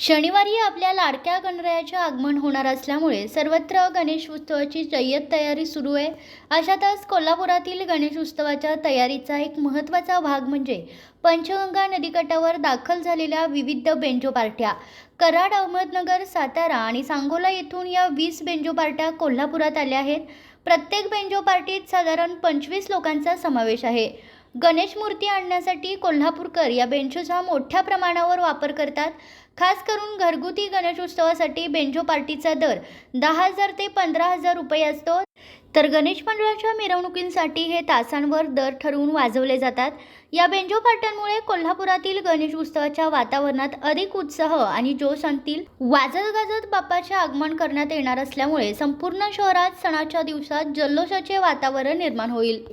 शनिवारी आपल्या लाडक्या गणरायाचे आगमन होणार असल्यामुळे सर्वत्र गणेश उत्सवाची जय्यत तयारी सुरू आहे. अशातच कोल्हापुरातील गणेश उत्सवाच्या तयारीचा एक महत्त्वाचा भाग म्हणजे पंचगंगा नदीकाठावर दाखल झालेल्या विविध बेंजो पार्ट्या. कराड अहमदनगर सातारा आणि सांगोला येथून या वीस बेंजो पार्ट्या कोल्हापुरात आल्या आहेत. प्रत्येक बेंजो पार्टीत साधारण पंचवीस लोकांचा समावेश आहे. गणेश मूर्ती आणण्यासाठी कोल्हापूरकर या बेंचोचा मोठ्या प्रमाणावर वापर करतात. खास करून घरगुती गणेश उत्सवासाठी पार्टीचा दर दहा हजार ते पंधरा हजार रुपये असतो. तर गणेश मंडळाच्या मिरवणुकींसाठी हे तासांवर दर ठरवून वाजवले जातात. या बेंजो पार्ट्यांमुळे कोल्हापुरातील गणेश उत्सवाच्या वातावरणात अधिक उत्साह आणि जोश आणतील. वाजत गाजत बाप्पाचे आगमन करण्यात येणार असल्यामुळे संपूर्ण शहरात सणाच्या दिवसात जल्लोषाचे वातावरण निर्माण होईल.